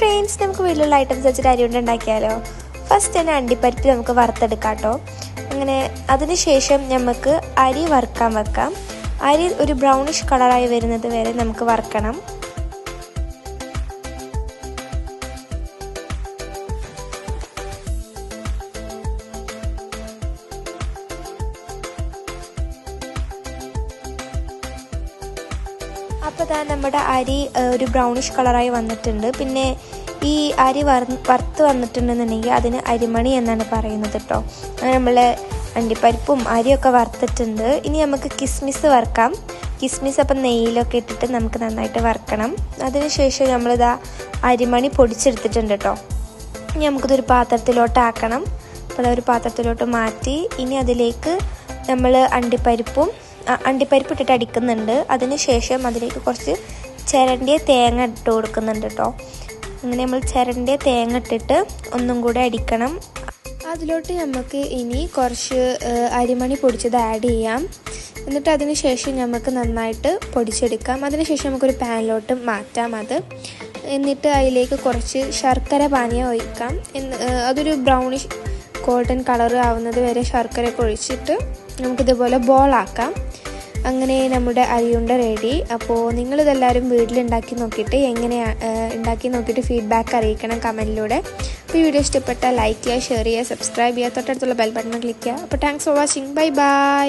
Friends നമുക്ക് വീട്ടിലുള്ള items വെച്ചിട്ട് അരി കൊണ്ട് ഉണ്ടാക്കിയാലോ? ഫസ്റ്റ് തന്നെ അണ്ടിപ്പരിപ്പ് നമുക്ക് വറുത്തെടുക്കാം കേട്ടോ. അങ്ങനെ അതിന് ശേഷം നമുക്ക് അരി വറുക്കാൻ വെക്കാം. അരി ഒരു ബ്രൗണിഷ് കളറായി വരുന്നത് വരെ നമുക്ക് വറുക്കണം. അപ്പോൾ ഇതാ നമ്മുടെ അരി ഒരു ബ്രൗണിഷ് കളറായി വന്നിട്ടുണ്ട്. പിന്നെ ഈ അരി വറ വറുത്ത് വന്നിട്ടുണ്ടെന്നുണ്ടെങ്കിൽ അതിന് അരിമണി എന്നാണ് പറയുന്നത് കേട്ടോ അങ്ങനെ നമ്മൾ അണ്ടിപ്പരിപ്പും അരിയൊക്കെ വറുത്തിട്ടുണ്ട്. ഇനി നമുക്ക് കിസ്മിസ് വറുക്കാം. കിസ്മിസ് അപ്പം നെയ്യിലൊക്കെ ഇട്ടിട്ട് നമുക്ക് നന്നായിട്ട് വറുക്കണം. അതിനുശേഷം നമ്മളിതാ അരിമണി പൊടിച്ചെടുത്തിട്ടുണ്ട് കേട്ടോ ഇനി നമുക്കിതൊരു പാത്രത്തിലോട്ട് ആക്കണം അപ്പോൾ ഒരു പാത്രത്തിലോട്ട് മാറ്റി ഇനി അതിലേക്ക് നമ്മൾ അണ്ടിപ്പരിപ്പും അണ്ടിപ്പരിപ്പ് ഇട്ടിട്ട് അടിക്കുന്നുണ്ട്. അതിന് ശേഷം അതിലേക്ക് കുറച്ച് ചിരണ്ടിയ തേങ്ങ ഇട്ട് കൊടുക്കുന്നുണ്ട് കേട്ടോ അങ്ങനെ നമ്മൾ ചിരണ്ടിയ തേങ്ങ ഇട്ടിട്ട് ഒന്നും കൂടെ അടിക്കണം. അതിലോട്ട് നമുക്ക് ഇനി കുറച്ച് അരിമണി പൊടിച്ചത് ആഡ് ചെയ്യാം. എന്നിട്ട് അതിന് ശേഷം നമുക്ക് നന്നായിട്ട് പൊടിച്ചെടുക്കാം. അതിനുശേഷം നമുക്കൊരു പാനിലോട്ട് മാറ്റാം അത്. എന്നിട്ട് അതിലേക്ക് കുറച്ച് ശർക്കര പാനീയം ഒഴിക്കാം. അതൊരു ബ്രൗണിഷ് ഗോൾഡൻ കളർ ആവുന്നത് വരെ ശർക്കര ഒക്കെ ഒഴിച്ചിട്ട് നമുക്കിതുപോലെ ബോളാക്കാം അങ്ങനെ നമ്മുടെ അരിയുണ്ട റെഡി അപ്പോൾ നിങ്ങളിതെല്ലാവരും വീട്ടിലുണ്ടാക്കി നോക്കിയിട്ട് എങ്ങനെയാണ് ഉണ്ടാക്കി നോക്കിയിട്ട് ഫീഡ്ബാക്ക് അറിയിക്കണം കമന്റിലൂടെ. അപ്പോൾ ഈ വീഡിയോ ഇഷ്ടപ്പെട്ടാൽ ലൈക്ക് ചെയ്യുക ഷെയർ ചെയ്യുക സബ്സ്ക്രൈബ് ചെയ്യുക തൊട്ടടുത്തുള്ള ബെൽ ബട്ടൺ ക്ലിക്ക് ചെയ്യുക. അപ്പോൾ thanks for watching bye bye